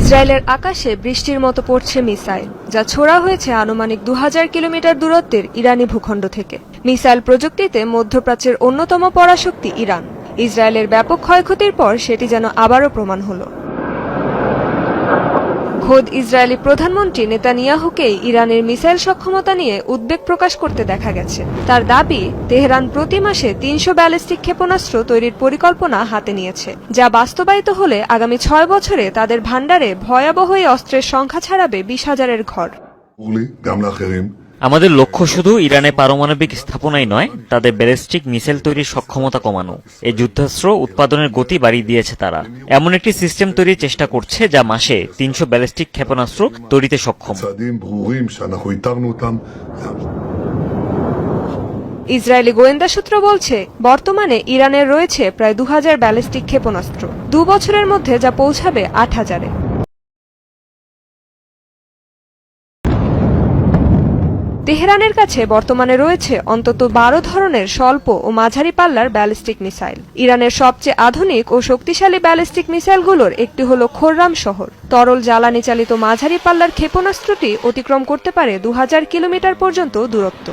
ইসরায়েলের আকাশে বৃষ্টির মতো পড়ছে মিসাইল, যা ছোড়া হয়েছে আনুমানিক দু হাজার কিলোমিটার দূরত্বের ইরানি ভূখণ্ড থেকে। মিসাইল প্রযুক্তিতে মধ্যপ্রাচ্যের অন্যতম পরাশক্তি ইরান। ইসরায়েলের ব্যাপক ক্ষয়ক্ষতির পর সেটি যেন আবারও প্রমাণ হলো। খোদ ইসরায়েলি প্রধানমন্ত্রী নেতানিয়াহুকেই ইরানের মিসাইল সক্ষমতা নিয়ে উদ্বেগ প্রকাশ করতে দেখা গেছে। তার দাবি, তেহরান প্রতি মাসে তিনশো ব্যালিস্টিক ক্ষেপণাস্ত্র তৈরির পরিকল্পনা হাতে নিয়েছে, যা বাস্তবায়িত হলে আগামী ছয় বছরে তাদের ভাণ্ডারে ভয়াবহ অস্ত্রের সংখ্যা ছাড়াবে বিশ হাজারের ঘর। আমাদের লক্ষ্য শুধু ইরানে পারমাণবিক স্থাপনাই নয়, তাদের ব্যালিস্টিক মিসাইল তৈরির সক্ষমতা কমানো। এই যুদ্ধাস্ত্র উৎপাদনের গতি বাড়িয়ে দিয়েছে তারা। এমন একটি সিস্টেম তৈরির চেষ্টা করছে যা মাসে তিনশো ব্যালিস্টিক ক্ষেপণাস্ত্র তৈরিতে সক্ষম। ইসরায়েলি গোয়েন্দা সূত্র বলছে, বর্তমানে ইরানের রয়েছে প্রায় দু হাজার ব্যালিস্টিক ক্ষেপণাস্ত্র। দু বছরের মধ্যে যা পৌঁছাবে আট হাজারে। তেহরানের কাছে বর্তমানে রয়েছে অন্তত বারো ধরনের স্বল্প ও মাঝারি পাল্লার ব্যালিস্টিক মিসাইল। ইরানের সবচেয়ে আধুনিক ও শক্তিশালী ব্যালিস্টিক মিসাইলগুলোর একটি হল খোররাম শহর। তরল জ্বালানি চালিত মাঝারি পাল্লার ক্ষেপণাস্ত্রটি অতিক্রম করতে পারে দু হাজার কিলোমিটার পর্যন্ত দূরত্ব।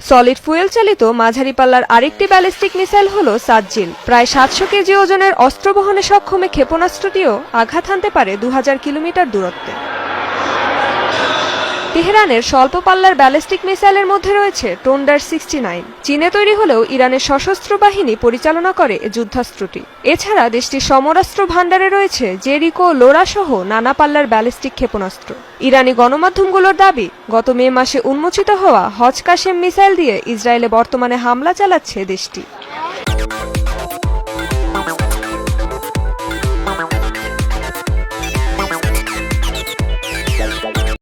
সলিড ফুয়েল চালিত মাঝারি পাল্লার আরেকটি ব্যালিস্টিক মিসাইল হল সাজ্জিল। প্রায় সাতশো কেজি ওজনের অস্ত্র বহনে সক্ষমে ক্ষেপণাস্ত্রটিও আঘাত হানতে পারে দু হাজার কিলোমিটার দূরত্বে। তেহরানের স্বল্প পাল্লার ব্যালিস্টিক মিসাইলের মধ্যে রয়েছে টোন্ডার সিক্সটি নাইন। চীনে তৈরি হলেও ইরানের সশস্ত্র বাহিনী পরিচালনা করে যুদ্ধাস্ত্রটি। এছাড়া দেশটির সমরাস্ত্র ভাণ্ডারে রয়েছে জেরিকো লোরা সহ নানা পাল্লার ব্যালিস্টিক ক্ষেপণাস্ত্র। ইরানি গণমাধ্যমগুলোর দাবি, গত মে মাসে উন্মোচিত হওয়া হজ কাশেম মিসাইল দিয়ে ইসরায়েলে বর্তমানে হামলা চালাচ্ছে দেশটি।